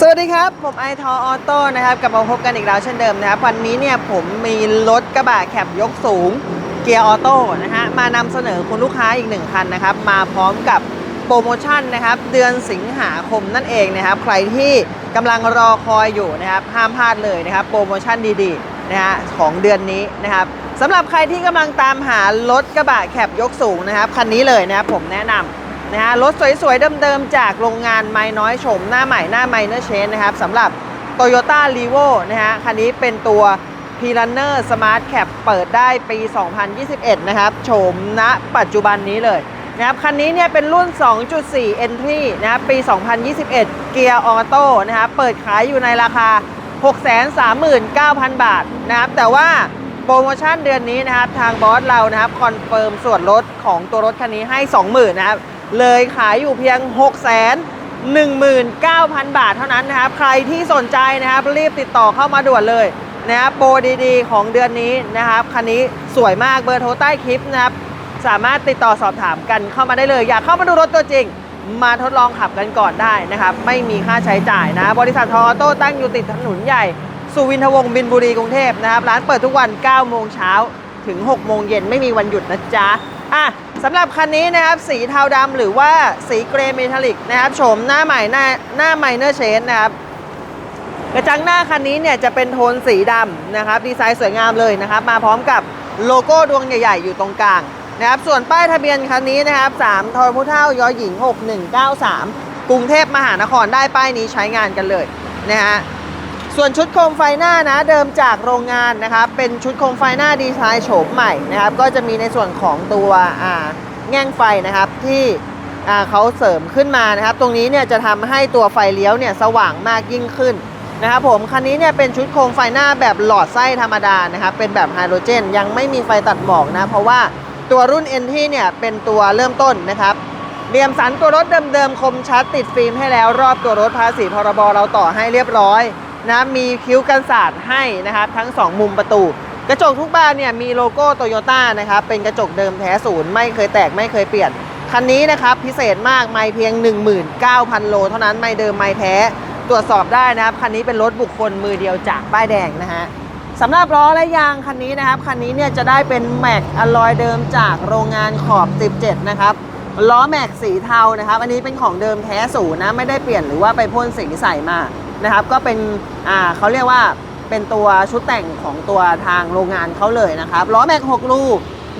สวัสดีครับ ผมไอทอออโต้นะครับกลับมาพบกันอีกแล้วเช่นเดิมนะครับวันนี้เนี่ยผมมีรถกระบะแคบยกสูงเกียร์ออโต้นะฮะมานำเสนอคุณลูกค้าอีกหนึ่งคันนะครับ มาพร้อมกับโปรโมชั่นนะครับ เดือนสิงหาคมนั่นเองนะครับ ใครที่กำลังรอคอยอยู่นะครับห้ามพลาดเลยนะครับ โปรโมชั่นดีๆนะฮะของเดือนนี้นะครับสำหรับใครที่กำลังตามหารถกระบะแคบยกสูงนะครับคันนี้เลยนะครับผมแนะนำ นะฮะรถสวยๆ เดิมๆ จากโรงงานไม้น้อยโฉมหน้าใหม่หน้าไมเนอร์เชนนะครับสำหรับ Toyota r e v o นะฮะคันนี้เป็นตัว p r u n n e r Smart Cap เปิดได้ปี 2021 นะครับโฉมณปัจจุบันนี้เลยนะครับคันนี้เนี่ยเป็นรุ่น 2.4 Entry นะครับปี 2021 เกียร์ออโต้นะครับเปิดขายอยู่ในราคา 639,000 บาทนะครับแต่ว่าโปรโมชั่นเดือนนี้นะครับ ทางบอสเรานะครับ คอนเฟิร์มส่วนลดของตัวรถคันนี้ให้ 20,000 นะครับ เลยขายอยู่เพียง6 1 9 0 0 0 บาทเท่านั้นนะครับ ใครที่สนใจนะครับ รีบติดต่อเข้ามาด่วนเลยนะครับโปรดีๆ ของเดือนนี้นะครับ คันนี้สวยมากเบอร์โทรใต้คลิปนะครับ สามารถติดต่อสอบถามกันเข้ามาได้เลย อยากเข้ามาดูรถตัวจริง มาทดลองขับกันก่อนได้นะครับ ไม่มีค่าใช้จ่ายนะ บริษัททออโต้ตั้งอยู่ติดถนนใหญ่ สุวินทวงศ์บินบุรีกรุงเทพนะครับ ร้านเปิดทุกวัน 9 โมงเช้าถึง 6 โมงเย็นไม่มีวันหยุดนะจ๊ะอะ สำหรับคันนี้นะครับสีเทาดำหรือว่าสีเกรย์เมทัลลิกนะครับโฉมหน้าใหม่หน้าหน้าไมเนอร์เชนนะครับกระจังหน้าคันนี้เนี่ยจะเป็นโทนสีดำนะครับดีไซน์สวยงามเลยนะครับ มาพร้อมกับโลโก้ดวงใหญ่ๆ อยู่ตรงกลางนะครับส่วนป้ายทะเบียนคันนี้นะครับ3ทอมุเท่ายอหญิง 6193 กรุงเทพมหานครได้ป้ายนี้ใช้งานกันเลยนะฮะ ส่วนชุดโคมไฟหน้านะเดิมจากโรงงานนะครับเป็นชุดโคมไฟหน้าดีไซน์โฉมใหม่นะครับก็จะมีในส่วนของตัวแง่งไฟนะครับที่เขาเสริมขึ้นมานะครับ ตรงนี้เนี่ยจะทำให้ตัวไฟเลี้ยวเนี่ยสว่างมากยิ่งขึ้นนะครับผมคันนี้เนี่ยเป็นชุดโคมไฟหน้าแบบหลอดไส้ธรรมดานะครับเป็นแบบไฮโดรเจน ยังไม่มีไฟตัดหมอกนะ เพราะว่าตัวรุ่น NT เนี่ยเป็นตัวเริ่มต้นนะครับเหลี่ยมสันตัวรถเดิมๆคมชัดติดฟิล์มให้แล้วรอบตัวรถภาษีพรบเราต่อให้เรียบร้อย นะมีคิ้วกันศาสตร์ให้นะครับทั้ง 2 มุมประตู กระจกทุกบานเนี่ยมีโลโก้โตโยต้านะครับเป็นกระจกเดิมแท้ศูนย์ไม่เคยแตกไม่เคยเปลี่ยน คันนี้นะครับพิเศษมากไม่เพียง 19,000 โล เท่านั้นไม่เดิมไม่แท้ ตรวจสอบได้นะครับ คันนี้เป็นรถบุคคลมือเดียวจากป้ายแดงนะฮะสำหรับล้อและยางคันนี้นะครับคันนี้เนี่ยจะได้เป็นแม็กอลลอยเดิมจากโรงงานขอบ 17 นะครับล้อแม็กสีเทานะครับ อันนี้เป็นของเดิมแท้ศูนย์นะไม่ได้เปลี่ยนหรือว่าไปพ่นสีใส่มา นะครับ ก็เป็นอ่าเขาเรียกว่าเป็นตัวชุดแต่งของตัวทางโรงงานเขาเลยนะครับล้อแม็ก6ลู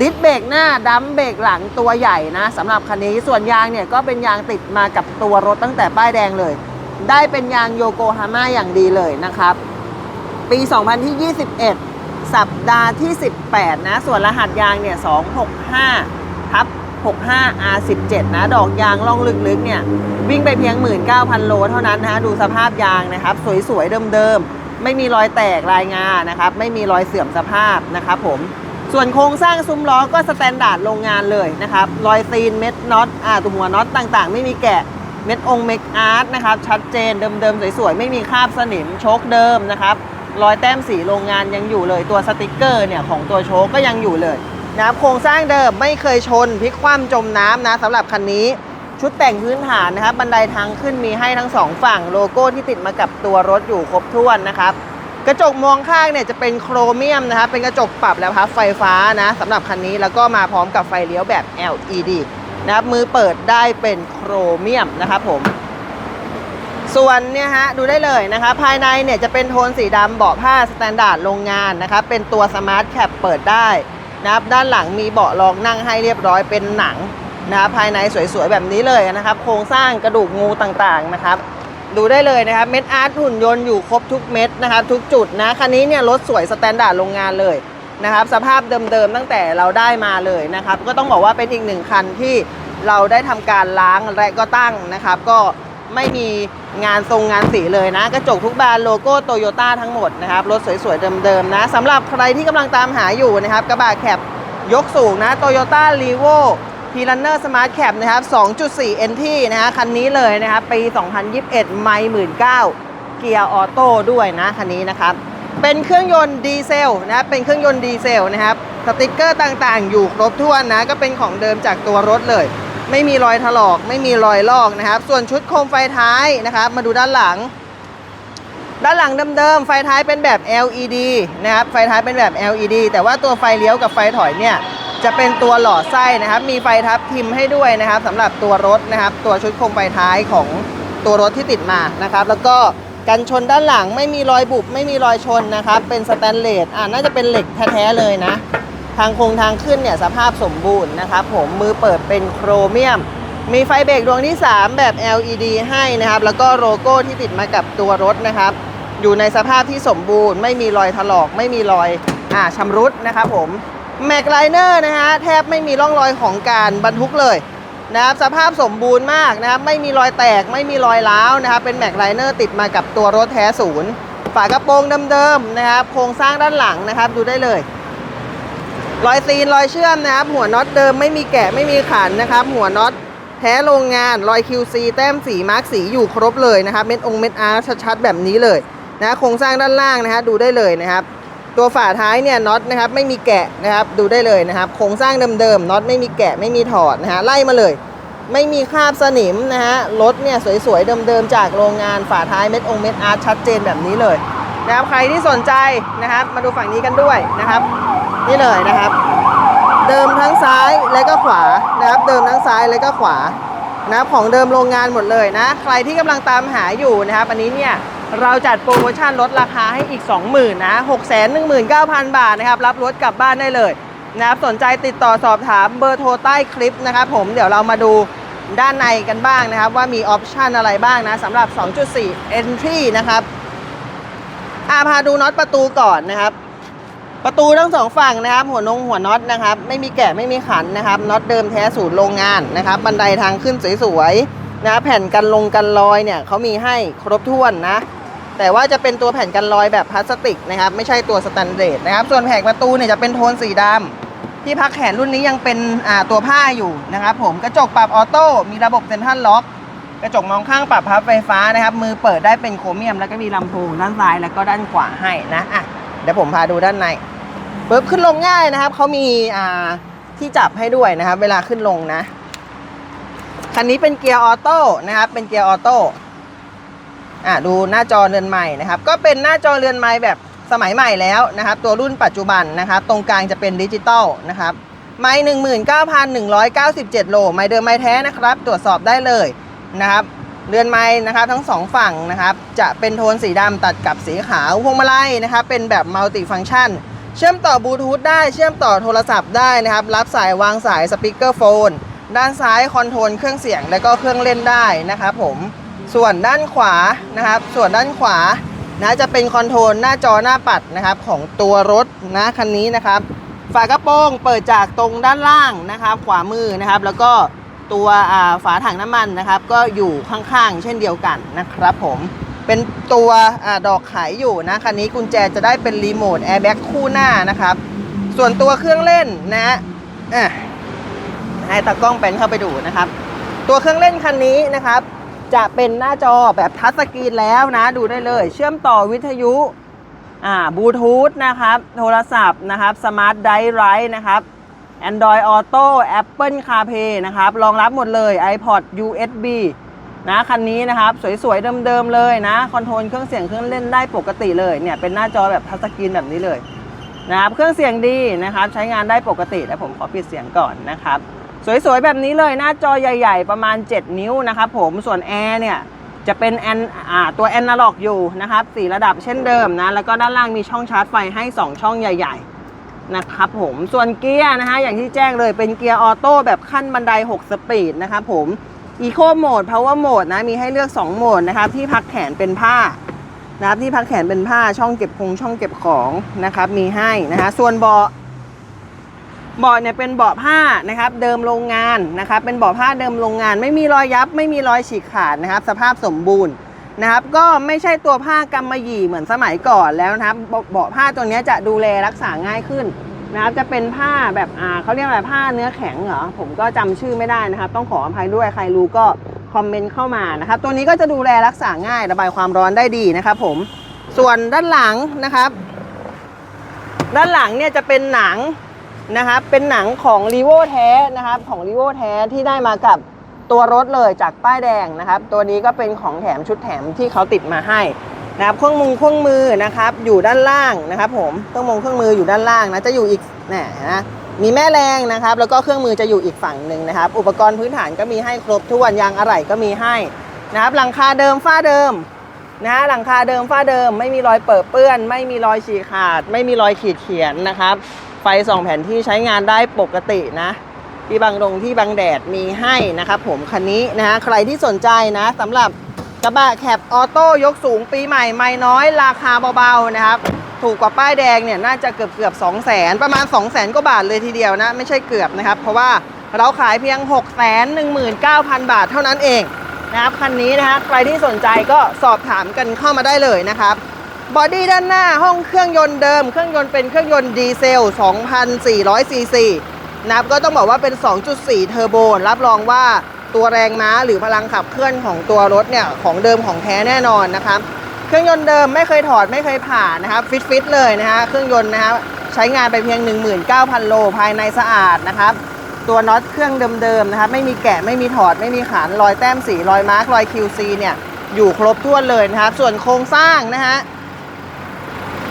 ดิสเบรกหน้าดัมเบรกหลังตัวใหญ่นะสำหรับคันนี้ส่วนยางเนี่ยก็เป็นยางติดมากับตัวรถตั้งแต่ป้ายแดงเลย ได้เป็นยางโยโกฮาม่าอย่างดีเลยนะครับ ปี 2021 สัปดาห์ที่ 18 นะ ส่วนรหัสยางเนี่ย 265 ทับ 65 R17 นะ ดอกยางล่องลึกๆเนี่ย วิ่งไปเพียง 19,000 โลเท่านั้นนะฮะดูสภาพยางนะครับ สวยๆ เดิมๆ ไม่มีรอยแตกรายงานะครับ ไม่มีรอยเสื่อมสภาพนะครับผมส่วนโครงสร้างซุ้มล้อก็สแตนดาร์ดโรงงานเลยนะครับ รอยซีนเม็ดน็อตอ่าตัวหัวน็อตต่างๆ ไม่มีแกะเม็ดองค์เม็ดอาร์ตนะครับ ชัดเจนเดิมๆ สวยๆ ไม่มีคราบสนิมโชคเดิมนะครับรอยแต้มสีโรงงานยังอยู่เลยตัวสติกเกอร์เนี่ยของตัวโชคก็ยังอยู่เลย นะครับโครงสร้างเดิมไม่เคยชนพลิกคว่ำจมน้ำนะสำหรับคันนี้ชุดแต่งพื้นฐานนะครับบันไดทางขึ้นมีให้ทั้งสองฝั่งโลโก้ที่ติดมากับตัวรถอยู่ครบถ้วนนะครับ กระจกมองข้างเนี่ยจะเป็นโครเมียมนะครับเป็นกระจกปรับแล้วครับไฟฟ้านะสำหรับคันนี้แล้วก็มาพร้อมกับไฟเลี้ยวแบบ LED นะครับมือเปิดได้เป็นโครเมียมนะครับผม ส่วนเนี่ยฮะดูได้เลยนะครับภายในเนี่ยจะเป็นโทนสีดำเบาะผ้าสแตนดาร์ดโรงงานนะครับเป็นตัวสมาร์ทแคปเปิดได้ นะครับด้านหลังมีเบาะรองนั่งให้เรียบร้อยเป็นหนังนะครับภายในสวยๆแบบนี้เลยนะครับ โครงสร้างกระดูกงูต่างๆนะครับ ดูได้เลยนะครับเม็ดอาร์ตหุ่นยนต์อยู่ครบทุกเม็ดนะครับ ทุกจุดนะคันนี้เนี่ยรถสวยสแตนดาร์ดโรงงานเลยนะครับ สภาพเดิมๆตั้งแต่เราได้มาเลยนะครับ ก็ต้องบอกว่าเป็นอีกหนึ่งคันที่เราได้ทำการล้างและก็ตั้งนะครับ ก็ ไม่มีงานทรงงานสีเลยนะ กระจกทุกบานโลโก้โตโยต้าทั้งหมดนะครับ รถสวยๆเดิมๆนะสำหรับใครที่กำลังตามหาอยู่นะครับ กระบะแคปยกสูงนะโตโยต้ารีโวพีรันเนอร์สมาร์ทแคปนะครับ 2.4 NT นะฮะ คันนี้เลยนะครับ ปี 2021 ไม่หมื่นเก้าเกียร์ออโต้ด้วยนะ คันนี้นะครับ เป็นเครื่องยนต์ดีเซลนะ เป็นเครื่องยนต์ดีเซลนะครับ สติกเกอร์ต่างๆ อยู่ครบถ้วนนะ ก็เป็นของเดิมจากตัวรถเลย ไม่มีรอยถลอก ไม่มีรอยลอกนะครับ ส่วนชุดโคมไฟท้ายนะครับ มาดูด้านหลัง ด้านหลังเดิมๆไฟท้ายเป็นแบบ LED นะครับไฟท้ายเป็นแบบ LED แต่ว่าตัวไฟเลี้ยวกับไฟถอยเนี่ยจะเป็นตัวหล่อไส้นะครับ มีไฟทับทิมให้ด้วยนะครับสำหรับตัวรถนะครับ ตัวชุดโคมไฟท้ายของตัวรถที่ติดมานะครับ แล้วก็กันชนด้านหลังไม่มีรอยบุบไม่มีรอยชนนะครับ เป็นสแตนเลสอ่าน่าจะเป็นเหล็กแท้ๆเลยนะ ทางโคงทางขึ้นเนี่ยสภาพสมบูรณ์นะครับผมมือเปิดเป็นโครเมียม มีไฟเบรกดวงที่ 3 แบบ LED ให้นะครับ แล้วก็โลโก้ที่ติดมากับตัวรถนะครับ อยู่ในสภาพที่สมบูรณ์ ไม่มีรอยถลอก ไม่มีรอยอ่าชำรุดนะครับผมแม็กไลเนอร์นะฮะแทบไม่มีร่องรอยของการบรรทุกเลยนะครับสภาพสมบูรณ์มากนะครับไม่มีรอยแตกไม่มีรอยร้าวนะครับเป็นแม็กไลเนอร์ติดมากับตัวรถแท้ศูนย์ฝากระโปรงเดิมๆนะครับโครงสร้างด้านหลังนะครับดูได้เลย รอยซีนรอยเชื่อมนะครับ หัวน็อตเดิมไม่มีแกะไม่มีขันนะครับ หัวน็อตแท้โรงงานรอย QC แต้มสีมาร์กสีอยู่ครบเลยนะครับ เม็ดองเม็ดอาร์ชัดๆแบบนี้เลยนะโครงสร้างด้านล่างนะฮะดูได้เลยนะครับ ตัวฝาท้ายเนี่ยน็อตนะครับไม่มีแกะนะครับดูได้เลยนะครับ โครงสร้างเดิมๆน็อตไม่มีแกะไม่มีถอดนะฮะไล่มาเลย ไม่มีคราบสนิมนะฮะรถเนี่ยสวยๆเดิมๆจากโรงงานฝาท้ายเม็ดองเม็ดอาร์ชัดเจนแบบนี้เลยนะครับใครที่สนใจนะครับมาดูฝั่งนี้กันด้วยนะครับ นี่เลยนะครับ เดิมทั้งซ้ายและก็ขวานะครับ เดิมทั้งซ้ายและก็ขวานะครับของเดิมโรงงานหมดเลยนะ ใครที่กำลังตามหาอยู่นะครับ อันนี้เนี่ยเราจัดโปรโมชั่นลดราคาให้อีก 20,000นะ619,000 บาทนะครับ รับรถกลับบ้านได้เลยนะครับ สนใจติดต่อสอบถามเบอร์โทรใต้คลิปนะครับผม เดี๋ยวเรามาดูด้านในกันบ้างนะครับ ว่ามีออปชันอะไรบ้างนะสำหรับ 2.4 Entry นะครับอาพาดูน็อตประตูก่อนนะครับ ประตูทั้งสองฝั่งนะครับหัวนงหัวน็อตนะครับไม่มีแกะไม่มีขันนะครับน็อตเดิมแท้สูตรโรงงานนะครับบันไดทางขึ้นสวยๆนะแผ่นกันลงกันรอยเนี่ยเขามีให้ครบถ้วนนะแต่ว่าจะเป็นตัวแผ่นกันรอยแบบพลาสติกนะครับไม่ใช่ตัวสแตนเดร์ดนะครับส่วนแผงประตูเนี่ยจะเป็นโทนสีดำที่พักแขนรุ่นนี้ยังเป็นตัวผ้าอยู่นะครับผมกระจกปรับออโต้มีระบบเซ็นทรัลล็อกกระจกมองข้างปรับพับไฟฟ้านะครับมือเปิดได้เป็นโครเมียม แล้วก็มีลำโพงด้านซ้ายแล้วก็ด้านขวาให้นะอะเดี๋ยวผมพาดูด้านใน ปุ๊บขึ้นลงง่ายนะครับเขามีอ่าที่จับให้ด้วยนะครับ เวลาขึ้นลงนะ คันนี้เป็นเกียร์ออโต้นะครับ เป็นเกียร์ออโต้อ่าดูหน้าจอเรือนใหม่นะครับ ก็เป็นหน้าจอเรือนใหม่แบบสมัยใหม่แล้วนะครับ ตัวรุ่นปัจจุบันนะครับ ตรงกลางจะเป็นดิจิตอลนะครับไม้หนึ่งหมื่นเก้าพันหนึ่งร้อยเก้าสิบเจ็ดโลไม้เดิมไม้แท้นะครับ ตรวจสอบได้เลยนะครับ เรือนไม้นะครับทั้งสองฝั่งนะครับ จะเป็นโทนสีดำตัดกับสีขาวพวงมาลัยนะครับ เป็นแบบมัลติฟัง c t ชัน เชื่อมต่อบลูทูธได้เชื่อมต่อโทรศัพท์ได้นะครับ รับสายวางสายสปีกเกอร์โฟน ด้านซ้ายคอนโทรลเครื่องเสียงและก็เครื่องเล่นได้นะครับผมส่วนด้านขวานะครับ ส่วนด้านขวานะจะเป็นคอนโทรลหน้าจอหน้าปัดนะครับของตัวรถนะคันนี้นะครับ ฝากระโปรงเปิดจากตรงด้านล่างนะครับ ขวามือนะครับ แล้วก็ตัวฝาถังน้ำมันนะครับ ก็อยู่ข้างๆ เช่นเดียวกันนะครับผม เป็นตัวอดอกไขอยู่นะคันนี้กุญแจจะได้เป็นรีโมทแอร์แบ็กคู่หน้านะครับ ส่วนตัวเครื่องเล่นนะอะให้ตากล้องเป็นเข้าไปดูนะครับ ตัวเครื่องเล่นคันนี้นะครับ จะเป็นหน้าจอแบบทัชสกรีนแล้วนะดูได้เลย เชื่อมต่อวิทยุอ่าบลูทูธนะครับ โทรศัพท์นะครับสมาร์ทไดร์ไรท์นะครับ Android Auto Apple CarPlay นะครับ รองรับหมดเลย iPod USB นะคันนี้นะครับสวยๆเดิมๆเลยนะคอนโทรลเครื่องเสียงเครื่องเล่นได้ปกติเลยเนี่ยเป็นหน้าจอแบบทัชสกรีนแบบนี้เลยนะครับเครื่องเสียงดีนะครับใช้งานได้ปกติแต่ผมขอปิดเสียงก่อนนะครับสวยๆแบบนี้เลยหน้าจอใหญ่ๆ ประมาณ 7 นิ้วนะครับผมส่วนแอร์เนี่ยจะเป็นแอนตัวแอนนาล็อกอยู่นะครับสี่ระดับเช่นเดิมนะแล้วก็ด้านล่างมีช่องชาร์จไฟให้ 2 ช่องใหญ่ ๆ นะครับผมส่วนเกียร์นะฮะอย่างที่แจ้งเลยเป็นเกียร์ออโต้แบบขั้นบันได 6 สปีดนะครับผม Eco Mode Power Mode นะ มีให้เลือก 2 โหมดนะครับ ที่พักแขนเป็นผ้านะครับ ที่พักแขนเป็นผ้า ช่องเก็บคงช่องเก็บของนะครับ มีให้นะฮะส่วนเบาะเบาะเนี่ยเป็นเบาะผ้านะครับ เดิมโรงงานนะครับ เป็นเบาะผ้าเดิมโรงงาน ไม่มีรอยยับ ไม่มีรอยฉีกขาดนะครับ สภาพสมบูรณ์นะครับ ก็ไม่ใช่ตัวผ้ากำมะหยี่เหมือนสมัยก่อนแล้วนะครับ เบาะผ้าตัวนี้จะดูแลรักษาง่ายขึ้น นะครับจะเป็นผ้าแบบอ่าเขาเรียกอะไรผ้าเนื้อแข็งเหรอผมก็จำชื่อไม่ได้นะครับต้องขออภัยด้วยใครรู้ก็คอมเมนต์เข้ามานะครับตัวนี้ก็จะดูแลรักษาง่ายระบายความร้อนได้ดีนะครับผมส่วนด้านหลังนะครับ ด้านหลังเนี่ยจะเป็นหนังนะครับเป็นหนังของรีโวแท้นะครับของรีโวแท้ที่ได้มากับตัวรถเลยจากป้ายแดงนะครับ ตัวนี้ก็เป็นของแถมชุดแถมที่เขาติดมาให้ นะครับเครื่องมือเครื่องมือนะครับ อยู่ด้านล่างนะครับ ผมเครื่องมือเครื่องมืออยู่ด้านล่างนะจะอยู่อีกนี่นะมีแม่แรงนะครับ แล้วก็เครื่องมือจะอยู่อีกฝั่งหนึ่งนะครับ อุปกรณ์พื้นฐานก็มีให้ครบถ้วนยางอะไหล่ก็มีให้นะครับ หลังคาเดิมฝ้าเดิมนะหลังคาเดิมฝ้าเดิม ไม่มีรอยเปิดเปื้อน ไม่มีรอยฉีกขาด ไม่มีรอยขีดเขียนนะครับ ไฟส่องแผ่นที่ใช้งานได้ปกตินะ ที่บางดงที่บางแดดมีให้นะครับ ผมคันนี้นะฮะใครที่สนใจนะสำหรับ กระบะแคปออโต้ยกสูงปีใหม่ไม่น้อยราคาเบาๆนะครับ ถูกกว่าป้ายแดงเนี่ยน่าจะเกือบเกือบ2 0 0 0 0 0ประมาณ 2 0 0 0 0 0กว่าบาทเลยทีเดียวนะ ไม่ใช่เกือบนะครับ เพราะว่าเราขายเพียง 6 1 9 0 0 0 บาทเท่านั้นเองนะครับคันนี้นะฮะใครที่สนใจก็สอบถามกันเข้ามาได้เลยนะครับบอดี้ด้านหน้าห้องเครื่องยนต์เดิม เครื่องยนต์เป็นเครื่องยนต์ดีเซล 2,400ซีซีนะครับก็ต้องบอกว่าเป็น 2.4 เทอร์โบรับรองว่า ตัวแรงม้าหรือพลังขับเคลื่อนของตัวรถเนี่ยของเดิมของแท้แน่นอนนะครับ เครื่องยนต์เดิมไม่เคยถอดไม่เคยผ่านนะครับฟิตฟิตเลยนะฮะเครื่องยนต์นะครับใช้งานไปเพียง 19,000 โลภายในสะอาดนะครับตัวน็อตเครื่องเดิมๆนะครับไม่มีแกะไม่มีถอดไม่มีขันรอยแต้มสีรอยมาร์กรอย QC เนี่ยอยู่ครบถ้วนเลยนะครับ ส่วนโครงสร้างนะฮะ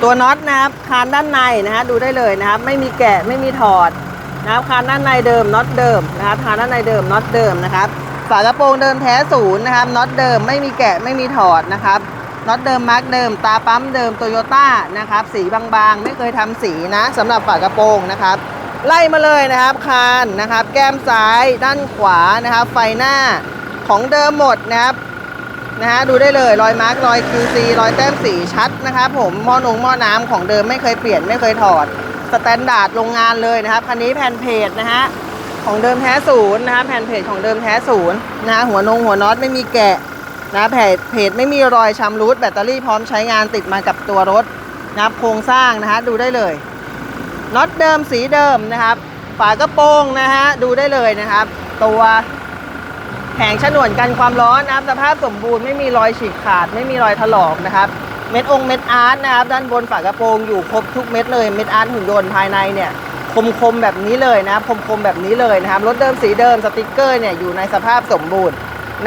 ตัวน็อตนะครับคานด้านในนะฮะดูได้เลยนะครับ ไม่มีแกะไม่มีถอด นะครับคานด้านในเดิมน็อตเดิมนะครับคานด้านในเดิมน็อตเดิมนะครับฝากระโปรงเดิมแท้ศูนย์นะครับน็อตเดิมไม่มีแกะไม่มีถอดนะครับน็อตเดิมมาร์กเดิม ตาปั๊มเดิมโตโยต้านะครับสีบางๆ ไม่เคยทำสีนะสำหรับฝากระโปรงนะครับ ไล่มาเลยนะครับคานนะครับ แก้มซ้ายด้านขวานะครับ ไฟหน้าของเดิมหมดนะครับนะฮะดูได้เลยรอยมาร์กรอย QC รอยแต้มสีชัดนะครับ ผมหม้อนงหม้อน้ำของเดิมไม่เคยเปลี่ยนไม่เคยถอด สแตนดาร์ดโรงงานเลยนะครับคันนี้แผ่นเพจนะฮะของเดิมแท้ศูนย์นะฮะแผ่นเพจของเดิมแท้ศูนย์นะฮะหัวนงหัวน็อตไม่มีแกะนะเพจเพจไม่มีรอยชำรุดแบตเตอรี่พร้อมใช้งานติดมากับตัวรถนะครับโครงสร้างนะฮะดูได้เลยน็อตเดิมสีเดิมนะครับ ฝากระโปรงนะฮะดูได้เลยนะครับ ตัวแผงฉนวนกันความร้อนนะครับสภาพสมบูรณ์ไม่มีรอยฉีกขาด ไม่มีรอยถลอกนะครับ เม็ดองค์เม็ดอาร์ตนะครับ ด้านบนฝากระโปรงอยู่ครบทุกเม็ดเลยเม็ดอาร์ตหุ่นยนต์ภายในเนี่ยคมคมแบบนี้เลยนะครับคมคมแบบนี้เลยนะครับรถเดิมสีเดิมสติกเกอร์เนี่ยอยู่ในสภาพสมบูรณ์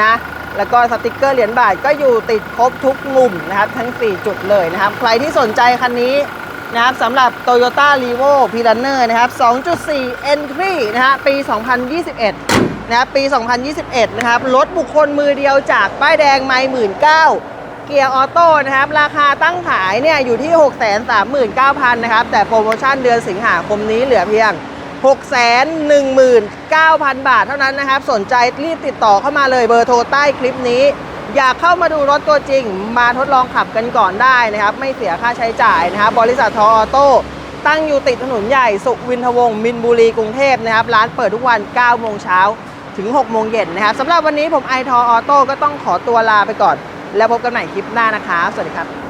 นะแล้วก็สติกเกอร์เหรียญบาทก็อยู่ติดครบทุกมุมนะครับ ทั้ง 4 จุดเลยนะครับ ใครที่สนใจคันนี้นะครับสำหรับ Toyota r e v o p i l a n e r นะครับ 2.4 Entry นะฮะปี 2021 นะครับปี 2021 นะครับ รถบุคคลมือเดียวจากป้ายแดงไม่หมื่นเก้า เกียร์ออโต้นะครับ ราคาตั้งขายเนี่ยอยู่ที่ 6 3 9 0 0 0นะครับ แต่โปรโมชั่นเดือนสิงหาคมนี้เหลือเพียง 6 1 9 0 0 0 บาทเท่านั้นนะครับ สนใจรีบติดต่อเข้ามาเลยเบอร์โทรใต้คลิปนี้ อยากเข้ามาดูรถตัวจริง มาทดลองขับกันก่อนได้นะครับ ไม่เสียค่าใช้จ่ายนะครับ บริษัททออโต้ตั้งอยู่ติดถนนใหญ่สุวินทวงศ์มินบุรีกรุงเทพนะครับ ร้านเปิดทุกวัน 9 โมงเช้าถึง 6 โมงเย็นนะครับสำหรับวันนี้ผมไอทอออโต้ก็ต้องขอตัวลาไปก่อน แล้วพบกันใหม่คลิปหน้านะคะ สวัสดีครับ